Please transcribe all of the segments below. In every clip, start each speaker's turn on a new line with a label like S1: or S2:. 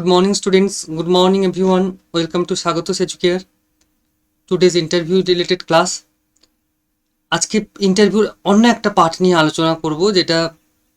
S1: Good morning, students. Good morning, everyone. Welcome to Sagotos Educare. Today's interview related class. আজকে ইন্টারভিউর অন্য একটা part নিয়ে আলোচনা করব যেটা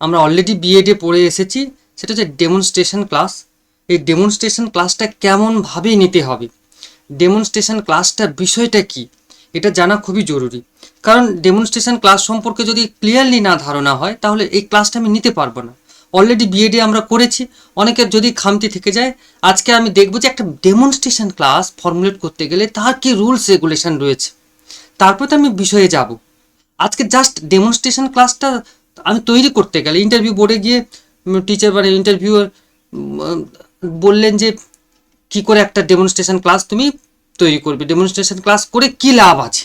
S1: আমরা অলরেডি বিএডে পড়ে এসেছি সেটা হচ্ছে ডেমনস্ট্রেশন ক্লাস এই ডেমনস্ট্রেশন ক্লাসটা কেমনভাবে নিতে হবে ডেমনস্ট্রেশন ক্লাসটা বিষয়টা কি এটা জানা খুবই জরুরি কারণ ডেমনস্ট্রেশন ক্লাস সম্পর্কে যদি ক্লিয়ারলি না ধারণা হয় তাহলে এই ক্লাসটা আমি নিতে পারব না অলরেডি বিএডে আমরা করেছি। অনেকের যদি খামতি থেকে যায়, আজকে আমি দেখব যে একটা ডেমনস্ট্রেশন ক্লাস ফর্মুলেট করতে গেলে তার কি রুলস রেগুলেশন রয়েছে। তারপর তো আমি বিষয়ে যাব। আজকে জাস্ট ডেমনস্ট্রেশন ক্লাসটা আমি তৈরি করতে গেলে ইন্টারভিউ বোর্ডে গিয়ে টিচার মানে ইন্টারভিউ বললেন যে কি করে একটা ডেমনস্ট্রেশন ক্লাস তুমি তৈরি করবে। ডেমনস্ট্রেশন ক্লাস করে কি লাভ আছে?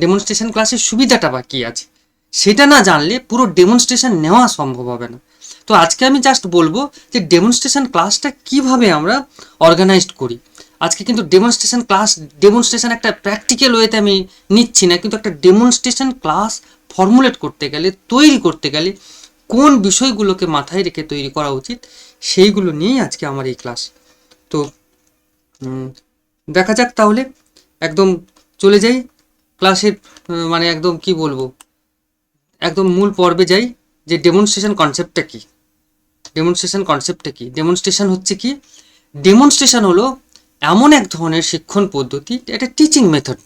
S1: ডেমনস্ট্রেশন ক্লাসের সুবিধাটা বা কী আছে? সেটা না জানলে পুরো ডেমনস্ট্রেশন নেওয়া সম্ভব হবে না। তো আজকে আমি জাস্ট বলব যে ডেমনস্ট্রেশন ক্লাসটা কীভাবে আমরা অর্গানাইজড করি। আজকে কিন্তু ডেমনস্ট্রেশন ক্লাস ডেমনস্ট্রেশন একটা প্র্যাকটিক্যাল ওয়েতে আমি নিচ্ছি না, কিন্তু একটা ডেমনস্ট্রেশন ক্লাস ফর্মুলেট করতে গেলে, তৈরি করতে গেলে কোন বিষয়গুলোকে মাথায় রেখে তৈরি করা উচিত, সেইগুলো নিয়েই আজকে আমার এই ক্লাস তো দেখা যাক তাহলে, একদম চলে যাই ক্লাসের মানে একদম কি বলব, একদম মূল পর্বে যাই। যে ডেমনস্ট্রেশন কনসেপ্টটা কি? ডেমনস্ট্রেশন কনসেপ্টটা কি? ডেমনস্ট্রেশন হচ্ছে কি? ডেমনস্ট্রেশন হলো এমন এক ধরনের শিক্ষণ পদ্ধতি, এটা টিচিং মেথড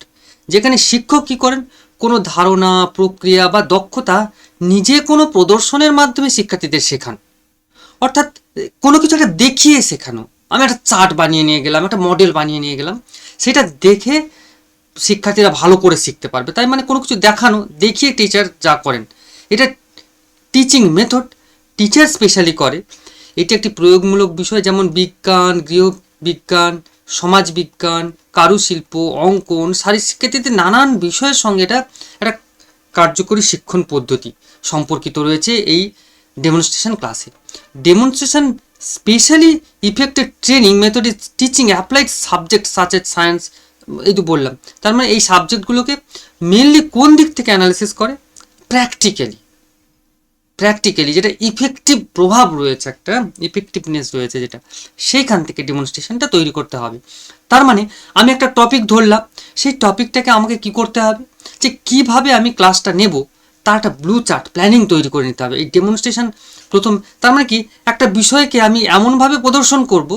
S1: যেখানে শিক্ষক কি করেন? কোনো ধারণা, প্রক্রিয়া বা দক্ষতা নিজে কোনো প্রদর্শনের মাধ্যমে শিক্ষার্থীদের শেখান। অর্থাৎ কোনো কিছু একটা দেখিয়ে শেখানো। আমি একটা চার্ট বানিয়ে নিয়ে গেলাম, একটা মডেল বানিয়ে নিয়ে গেলাম। সেটা দেখে শিক্ষার্থীরা ভালো করে শিখতে পারবে। তাই মানে কোনো কিছু দেখানো, দেখিয়ে টিচার যা করেন। এটা টিচিং মেথড টিচার স্পেশালি করে। এটি একটি প্রয়োগমূলক বিষয় যেমন বিজ্ঞান, গৃহবিজ্ঞান, সমাজবিজ্ঞান, কারুশিল্প, অঙ্কন শারীরিক শিক্ষার্থীদের নানান বিষয়ের সঙ্গে এটা একটা কার্যকরী শিক্ষণ পদ্ধতি সম্পর্কিত রয়েছে এই ডেমনস্ট্রেশন ক্লাসে demonstration specially effected training method is teaching applied subject such as science এই তো বললাম। তার মানে এই সাবজেক্টগুলোকে মেনলি কোন দিক থেকে অ্যানালিসিস করে? প্র্যাকটিক্যালি প্র্যাকটিক্যালি যেটা ইফেক্টিভ প্রভাব রয়েছে একটা ইফেক্টিভনেস রয়েছে যেটা, সেইখান থেকে ডেমনস্ট্রেশনটা তৈরি করতে হবে। তার মানে আমি একটা টপিক ধরলাম, সেই টপিকটাকে আমাকে কি করতে হবে? যে কীভাবে আমি ক্লাসটা নেব তার একটা ব্লু চার্ট প্ল্যানিং তৈরি করে নিতে হবে। এই ডেমনস্ট্রেশন প্রথম, তার মানে কি? একটা বিষয়কে আমি এমনভাবে প্রদর্শন করব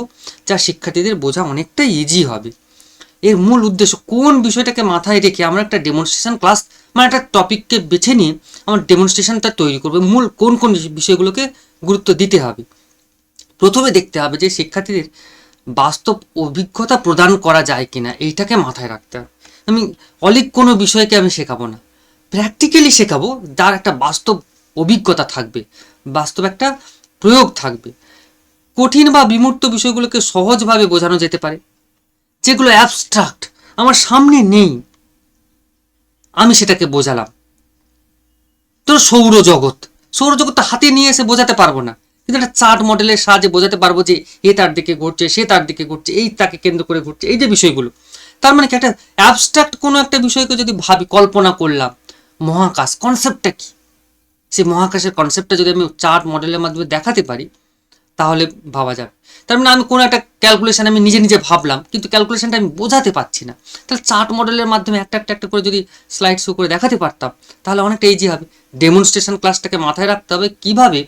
S1: যা শিক্ষার্থীদের বোঝা অনেকটাই ইজি হবে। এর মূল উদ্দেশ্য কোন বিষয়টাকে মাথায় রেখে আমরা একটা ডেমনস্ট্রেশন ক্লাস মানে একটা টপিককে বেছে নিয়ে আমার ডেমনস্ট্রেশনটা তৈরি করব। মূল কোন কোন বিষয়গুলোকে গুরুত্ব দিতে হবে? প্রথমে দেখতে হবে যে শিক্ষার্থীদের বাস্তব অভিজ্ঞতা প্রদান করা যায় কিনা, এইটাকে মাথায় রাখতে হবে। আমি অলিক কোনো বিষয়কে আমি শেখাবো না। প্র্যাকটিক্যালি শেখাবো যার একটা বাস্তব অভিজ্ঞতা থাকবে, বাস্তব একটা প্রয়োগ থাকবে। কঠিন বা বিমূর্ত বিষয়গুলোকে সহজভাবে বোঝানো যেতে পারে। যেগুলো অ্যাবস্ট্রাক্ট আমার সামনে নেই। আমি সেটাকে বোঝালাম। তো সৌরজগৎ সৌরজগৎটা হাতে নিয়ে এসে বোঝাতে পারব না। কিন্তু একটা চার্ট মডেলের সাহায্যে বোঝাতে পারব যে এ তার দিকে ঘুরছে, সে তার দিকে ঘুরছে, এই তাকে কেন্দ্র করে ঘুরছে, এই যে বিষয়গুলো। তার মানে কি? একটা অ্যাবস্ট্রাক্ট কোনো একটা বিষয়কে যদি ভাবি, কল্পনা করলাম, মহাকাশ কনসেপ্টটা কি? সেই মহাকাশের কনসেপ্টটা যদি আমি চার্ট মডেলের মাধ্যমে দেখাতে পারি তাহলে ভাবা যাবে। তার মানে আমি কোনো একটা ক্যালকুলেশন আমি নিজে নিজে ভাবলাম, কিন্তু ক্যালকুলেশনটা আমি বোঝাতে পারছি না। তাহলে চার্ট মডেলের মাধ্যমে একটা একটা একটা করে যদি স্লাইড শো করে দেখাতে পারতাম, তাহলে অনেকটা ইজি হবে। ডেমনস্ট্রেশন ক্লাসটাকে মাথায় রাখতে হবে কীভাবে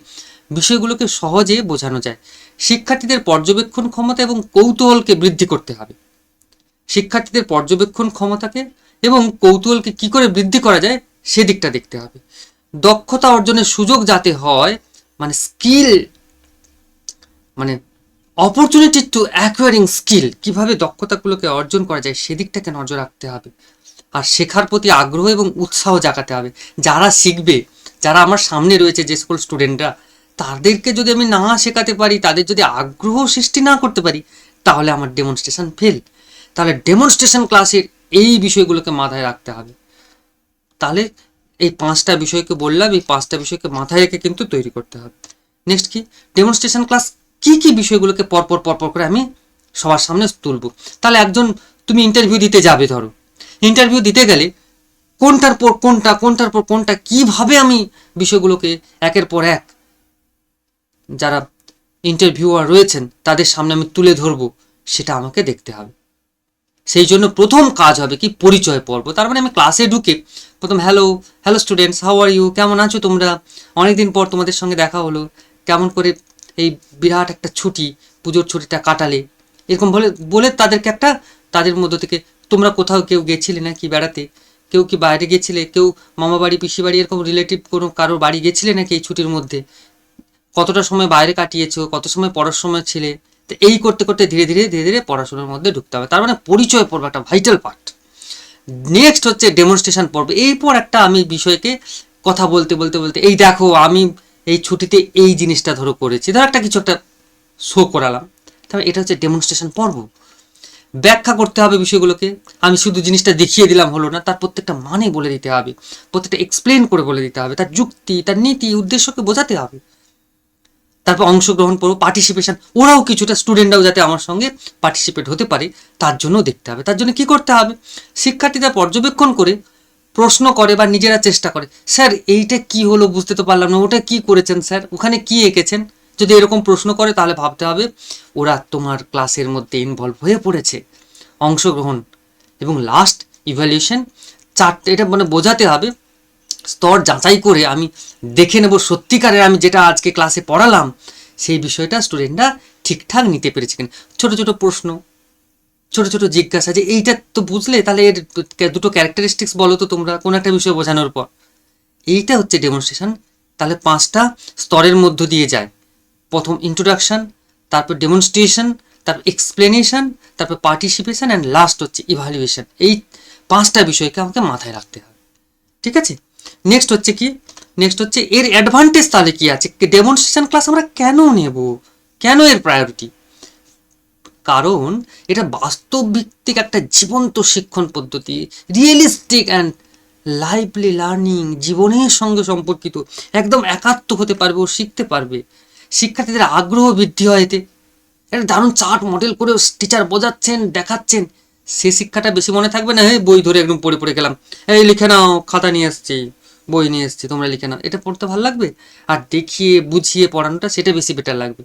S1: বিষয়গুলোকে সহজে বোঝানো যায়। শিক্ষার্থীদের পর্যবেক্ষণ ক্ষমতা এবং কৌতূহলকে বৃদ্ধি করতে হবে। শিক্ষার্থীদের পর্যবেক্ষণ ক্ষমতাকে এবং কৌতূহলকে কি করে বৃদ্ধি করা যায়, সেদিকটা দেখতে হবে। দক্ষতা অর্জনের সুযোগ যাতে হয় মানে স্কিল মানে অপরচুনিটি টু অ্যাকোয়ারিং স্কিল কীভাবে দক্ষতাগুলোকে অর্জন করা যায়, সেদিকটাকে নজর রাখতে হবে। আর শেখার প্রতি আগ্রহ এবং উৎসাহ জাগাতে হবে। যারা শিখবে, যারা আমার সামনে রয়েছে যে সকল স্টুডেন্টরা তাদেরকে যদি আমি না শেখাতে পারি, তাদের যদি আগ্রহ সৃষ্টি না করতে পারি, তাহলে আমার ডেমনস্ট্রেশন ফেল তাহলে ডেমনস্ট্রেশন ক্লাসের এই বিষয়গুলোকে মাথায় রাখতে হবে। তাহলে এই পাঁচটা বিষয়কে বললাম, এই পাঁচটা বিষয়কে মাথায় রেখে কিন্তু তৈরি করতে হবে। নেক্সট কি? ডেমনস্ট্রেশন ক্লাস কি কি বিষয়গুলোকে পরপর পরপর করে আমি সবার সামনে তুলব। তাহলে একজন তুমি ইন্টারভিউ দিতে যাবে ধরো। ইন্টারভিউ দিতে গেলে কোনটার পর কোনটা, কোনটার পর কোনটা, কীভাবে আমি বিষয়গুলোকে একের পর এক যারা ইন্টারভিউয়ার রয়েছেন তাদের সামনে আমি তুলে ধরবো, সেটা আমাকে দেখতে হবে। সেই জন্য প্রথম কাজ হবে কি পরিচয় পর্ব। তার মানে আমি ক্লাসে ঢুকে প্রথম hello hello students how are you কেমন আছো তোমরা? অনেকদিন পর তোমাদের সঙ্গে দেখা হলো। কেমন করে এই বিরাট একটা ছুটি, পুজোর ছুটিটা কাটালে। এরকম বলে বলে তাদেরকে একটা, তাদের মধ্য থেকে, তোমরা কোথাও কেউ গেছিলে নাকি বেড়াতে? কেউ কি বাইরে গেছিলে? কেউ মামা বাড়ি, পিসি বাড়ি এরকম রিলেটিভ কোনো কারোর বাড়ি গেছিলে নাকি এই ছুটির মধ্যে? কতটা সময় বাইরে কাটিয়েছো? কত সময় পড়ার সময় ছিলে? তো এই করতে করতে ধীরে ধীরে ধীরে ধীরে পড়াশোনার মধ্যে ঢুকতে হবে। তার মানে পরিচয় পর্ব একটা ভাইটাল পার্ট নেক্সট হচ্ছে ডেমনস্ট্রেশন পর্ব। এরপর একটা আমি বিষয়কে কথা বলতে বলতে বলতে, এই দেখো, আমি এই ছুটিতে এই জিনিসটা ধরো করেছি। ধরো একটা কিছু একটা শো করালাম। তবে এটা হচ্ছে ডেমনস্ট্রেশন পর্ব। ব্যাখ্যা করতে হবে বিষয়গুলোকে। আমি শুধু জিনিসটা দেখিয়ে দিলাম হলো না, তার প্রত্যেকটা মানে বলে দিতে হবে। প্রত্যেকটা এক্সপ্লেন করে বলে দিতে হবে। তার যুক্তি, তার নীতি, উদ্দেশ্যকে বোঝাতে হবে। তারপর অংশগ্রহণ করব পার্টিসিপেশন ওরাও কিছুটা স্টুডেন্টরাও যাতে আমার সঙ্গে পার্টিসিপেট হতে পারে, তার জন্য দেখতে হবে। তার জন্য কি করতে হবে? শিক্ষার্থীরা পর্যবেক্ষণ করে প্রশ্ন করে বা নিজেরা চেষ্টা করে। স্যার, এইটা কি হলো বুঝতে তো পারলাম না। ওটা কি করেছেন স্যার? ওখানে কি এঁকেছেন? যদি এরকম প্রশ্ন করে তাহলে ভাবতে হবে, ওরা তোমার ক্লাসের মধ্যে ইনভলভ হয়ে পড়েছে। অংশগ্রহণ এবং লাস্ট ইভ্যালুয়েশন চারটে, এটা মানে বোঝাতে হবে, স্তর যাচাই করে আমি দেখে নেব সত্যিকারের আমি যেটা আজকে ক্লাসে পড়ালাম, সেই বিষয়টা স্টুডেন্টরা ঠিকঠাক নিতে পেরেছে কিনা। ছোটো ছোটো প্রশ্ন ছোট ছোট জিজ্ঞাসা যে, এইটা তো বুঝলে? তাহলে এর দুটো ক্যারেক্টারিস্টিক্স বলো তো তোমরা, কোনো একটা বিষয় বোঝানোর পর। এইটা হচ্ছে ডেমনস্ট্রেশন তাহলে পাঁচটা স্তরের মধ্য দিয়ে যায়। প্রথম ইন্ট্রোডাকশন তারপর ডেমনস্ট্রেশন তারপর এক্সপ্লেনেশন তারপর পার্টিসিপেশন অ্যান্ড লাস্ট হচ্ছে ইভালুয়েশন এই পাঁচটা বিষয়কে আমাকে মাথায় রাখতে হবে। ঠিক আছে? নেক্সট হচ্ছে কি? নেক্সট হচ্ছে এর অ্যাডভান্টেজ তাহলে কি আছে? ডেমনস্ট্রেশন ক্লাস আমরা কেন নেব? কেন এর প্রায়োরিটি কারণ এটা বাস্তব ভিত্তিক একটা জীবন্ত শিক্ষণ পদ্ধতি রিয়েলিস্টিক অ্যান্ড লাইভলি লার্নিং জীবনের সঙ্গে সম্পর্কিত, একদম একাত্ম হতে পারবে ও শিখতে পারবে। শিক্ষার্থীদের আগ্রহ বৃদ্ধি হয় এতে। একটা দারুণ চার্ট মডেল করে টিচার বোঝাচ্ছেন, দেখাচ্ছেন। সে শিক্ষাটা বেশি মনে থাকবে না হ্যাঁ বই ধরে একদম পড়ে পড়ে গেলাম। এই লিখে নাও, খাতা নিয়ে এসছি বই নিয়ে এসছি, তোমরা লিখে নাও। এটা পড়তে ভালো লাগবে? আর দেখিয়ে, বুঝিয়ে পড়ানোটা সেটা বেশি বেটার লাগবে।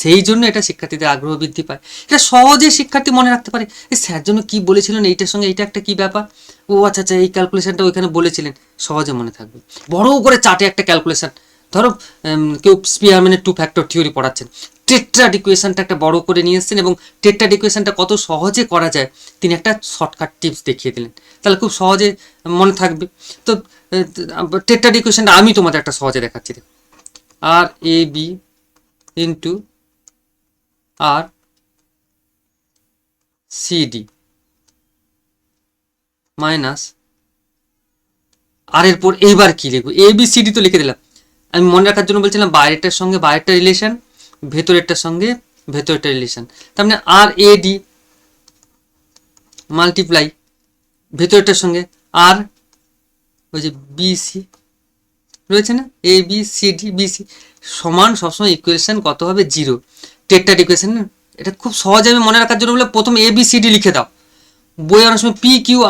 S1: সেই জন্য এটা শিক্ষার্থীদের আগ্রহ বৃদ্ধি পায়। এটা সহজে শিক্ষার্থী মনে রাখতে পারে স্যার জন্য কী বলেছিলেন, এইটার সঙ্গে এইটা একটা কী ব্যাপার? ও আচ্ছা আচ্ছা এই ক্যালকুলেশনটা ওইখানে বলেছিলেন। সহজে মনে থাকবে। বড় করে চাটে একটা ক্যালকুলেশন ধরো কেউ স্পিয়ারম্যানের টু ফ্যাক্টর থিওরি পড়াচ্ছেন। টেট্রাড ইকুয়েশনটা একটা বড় করে নিয়ে এসেছেন এবং টেট্রাড ইকুয়েশনটা কত সহজে করা যায়, তিনি একটা শর্টকাট টিপস দেখিয়ে দিলেন। তাহলে খুব সহজে মনে থাকবে। তো টেট্রাড ইকুয়েশনটা আমি তোমাদের একটা সহজে দেখাচ্ছি। দেখো আর A B into R CD minus R এরপর এইবার কি লিখব? এ বি সি ডি তো লিখে দিলাম। আমি মনে রাখার জন্য বলছিলাম বাইরেটার সঙ্গে বাইরেটা রিলেশন ভেতরেরটার সঙ্গে ভেতরেরটা রিলেশন তার মানে আর এ ডি মাল্টিপ্লাই ভেতরেরটার সঙ্গে আর ওই যে বিসি রয়েছে না? A B C D BC সমান সবসময় ইকুয়েশন কত হবে? জিরো টেট্টার ইকুয়েশন এটা খুব সহজে আমি মনে রাখার জন্য বলে প্রথম এ বি সি ডি লিখে দাও। বই অনেক সময় পি কিউ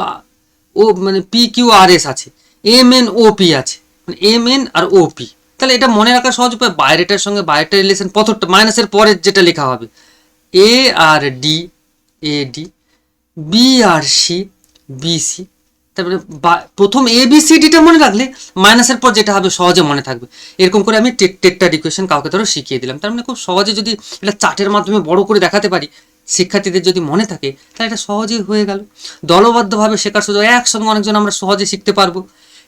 S1: ও মানে পি কিউ আর এস আছে। এম এন ও পি আছে। মানে এম এন আর ও পি তাহলে এটা মনে রাখা সহজ উপায়। বাইরেটার সঙ্গে বাইরেটার রিলেশন প্রথমটা মাইনাসের পরে যেটা লেখা হবে। এ আর ডি এ ডি বি আর সি বি সি তারপরে প্রথম এ বি সি ডিটা মনে রাখলে মাইনাসের পর যেটা হবে সহজে মনে থাকবে। এরকম করে আমি টেট্টার ইকুয়েশন কাউকে ধরো শিখিয়ে দিলাম। তার মানে খুব সহজে যদি এটা চার্টের মাধ্যমে বড় করে দেখাতে পারি, শিক্ষার্থীদের যদি মনে থাকে, তাহলে এটা সহজেই হয়ে গেল। দলবদ্ধভাবে শেখার সুযোগ, একসঙ্গে অনেকজন আমরা সহজে শিখতে পারব।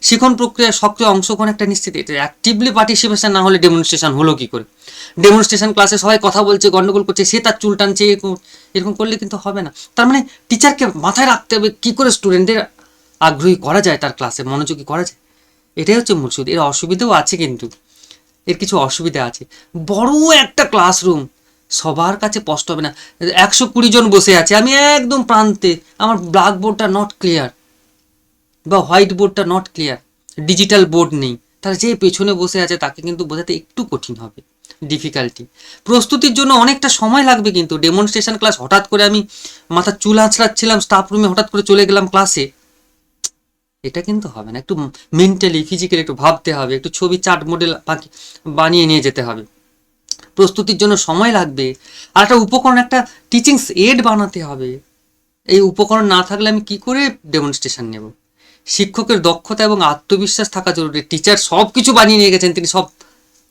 S1: শিখন প্রক্রিয়ায় সক্রিয় অংশগ্রহণ একটা নিশ্চিত এটা। অ্যাক্টিভলি পার্টিসিপেশন না হলে ডেমনস্ট্রেশন হলো কি করে? ডেমনস্ট্রেশন ক্লাসে সবাই কথা বলছে, গন্ডগোল করছে, সে তার চুল টানছে এরকম করলে কিন্তু হবে না। তার মানে টিচারকে মাথায় রাখতে হবে কী করে স্টুডেন্টদের আগ্রহী করা যায় তার ক্লাসে মনোযোগী করা যায়। এটাই হচ্ছে মূল এর অসুবিধাও আছে কিন্তু। এর কিছু অসুবিধা আছে। বড় একটা ক্লাসরুম সবার কাছে স্পষ্ট হবে না। একশো কুড়ি জন বসে আছে। আমি একদম প্রান্তে। আমার ব্ল্যাকবোর্ডটা নট ক্লিয়ার বা হোয়াইট বোর্ডটা নট ক্লিয়ার ডিজিটাল বোর্ড নেই তার যে পেছনে বসে আছে তাকে কিন্তু বোঝাতে একটু কঠিন হবে ডিফিকাল্টি প্রস্তুতির জন্য অনেকটা সময় লাগবে কিন্তু ডেমনস্ট্রেশন ক্লাস হঠাৎ করে আমি মাথা চুল আঁচড়াচ্ছিলাম স্টাফ রুমে হঠাৎ করে চলে গেলাম ক্লাসে এটা কিন্তু হবে না, একটু মেন্টালি ফিজিক্যালি একটু ভাবতে হবে, একটু ছবি চার্ট মডেল বানিয়ে নিয়ে যেতে হবে। প্রস্তুতির জন্য সময় লাগবে, আর একটা উপকরণ, একটা টিচিংস এড বানাতে হবে। এই উপকরণ না থাকলে আমি কি করে ডেমনস্ট্রেশন নেব? শিক্ষকের দক্ষতা এবং আত্মবিশ্বাস থাকা জরুরি। টিচার সব কিছু বানিয়ে নিয়ে গেছেন, তিনি সব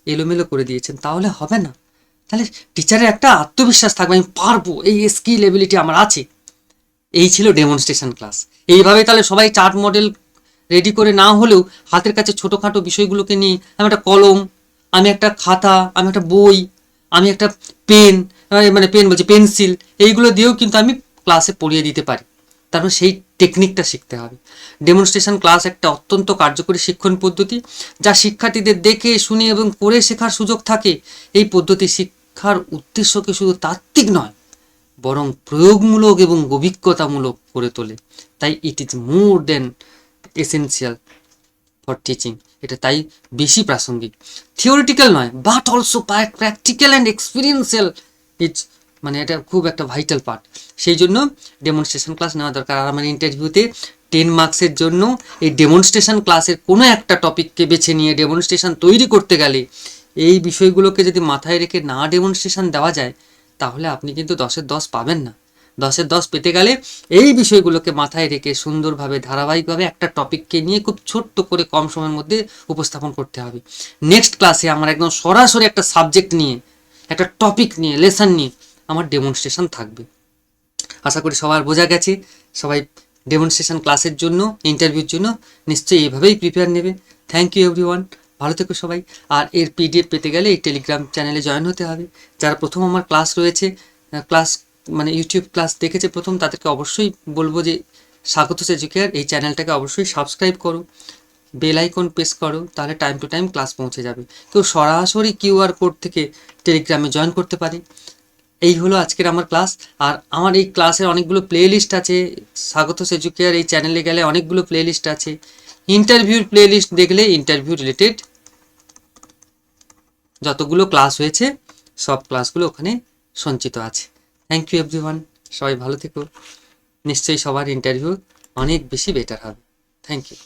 S1: এলোমেলো করে দিয়েছেন। তাহলে হবে না। তাহলে টিচারের একটা আত্মবিশ্বাস থাকবে, আমি পারব, এই স্কিল এবিলিটি আমার আছে। এই ছিল ডেমনস্ট্রেশন ক্লাস এইভাবে তাহলে সবাই চার্ট মডেল রেডি করে না হলেও হাতের কাছে ছোটোখাটো বিষয়গুলোকে নিয়ে, আমি একটা কলম, আমি একটা খাতা, আমি একটা বই, আমি একটা পেন মানে পেন বলছি, পেন্সিল, এইগুলো দিয়েও কিন্তু আমি ক্লাসে পড়িয়ে দিতে পারি। তারপর সেই টেকনিকটা শিখতে হবে। ডেমনস্ট্রেশন ক্লাস একটা অত্যন্ত কার্যকরী শিক্ষণ পদ্ধতি, যা শিক্ষার্থীদের দেখে, শুনে এবং করে শেখার সুযোগ থাকে। এই পদ্ধতি শিক্ষার উদ্দেশ্যকে শুধু তাত্ত্বিক নয়, বরং প্রয়োগমূলক এবং অভিজ্ঞতামূলক করে তোলে। তাই it is more than essential for teaching এটা তাই বেশি প্রাসঙ্গিক। থিওরিটিক্যাল নয় but also practical and experiential it's মানে এটা খুব একটা ভাইটাল পার্ট সেই জন্য ডেমনস্ট্রেশন ক্লাস নেওয়া দরকার। আর আমার ইন্টারভিউতে টেন মার্কসের জন্য এই ডেমনস্ট্রেশন ক্লাসের কোনো একটা টপিককে বেছে নিয়ে ডেমনস্ট্রেশন তৈরি করতে গেলে এই বিষয়গুলোকে যদি মাথায় রেখে না ডেমনস্ট্রেশন দেওয়া যায়, তাহলে আপনি কিন্তু দশের দশ পাবেন না। দশের দশ পেতে গেলে এই বিষয়গুলোকে মাথায় রেখে সুন্দরভাবে, ধারাবাহিকভাবে একটা টপিককে নিয়ে খুব ছোট্ট করে কম সময়ের মধ্যে উপস্থাপন করতে হবে। নেক্সট ক্লাসে আমার একদম সরাসরি একটা সাবজেক্ট নিয়ে, একটা টপিক নিয়ে লেসন নিয়ে আমার ডেমনস্ট্রেশন থাকবে। আশা করি সবার বোঝা গেছে। সবাই ডেমনস্ট্রেশন ক্লাসের জন্য ইন্টারভিউর জন্য নিশ্চয়ই এইভাবেই প্রিপেয়ার নেবে। থ্যাংক ইউ এভরিওয়ান ভালো থেকো সবাই। আর এর পিডিএফ পেতে গেলে এই টেলিগ্রাম চ্যানেলে জয়েন হতে হবে। যারা প্রথম আমার ক্লাস রয়েছে ক্লাস মানে ইউটিউব ক্লাস দেখেছে প্রথম, তাদেরকে অবশ্যই বলব যে স্বাগত সেজুকেয়ার এই চ্যানেলটাকে অবশ্যই সাবস্ক্রাইব করো। বেল আইকন প্রেস করো, তাহলে টাইম টু টাইম ক্লাস পৌঁছে যাবে। কেউ সরাসরি কিউআর কোড থেকে টেলিগ্রামে জয়েন করতে পারে। এই হলো আজকের আমার ক্লাস। আর আমার এই ক্লাসের অনেকগুলো প্লে লিস্ট আছে। স্বাগত সেজুকেয়ার এই চ্যানেলে গেলে অনেকগুলো প্লে লিস্ট আছে। ইন্টারভিউর প্লে লিস্ট দেখলে ইন্টারভিউ রিলেটেড যতগুলো ক্লাস হয়েছে, সব ক্লাসগুলো ওখানে সঞ্চিত আছে। থ্যাংক ইউ এভরিওয়ান সবাই ভালো থেকো। নিশ্চয়ই সবার ইন্টারভিউ অনেক বেশি বেটার হবে। Thank you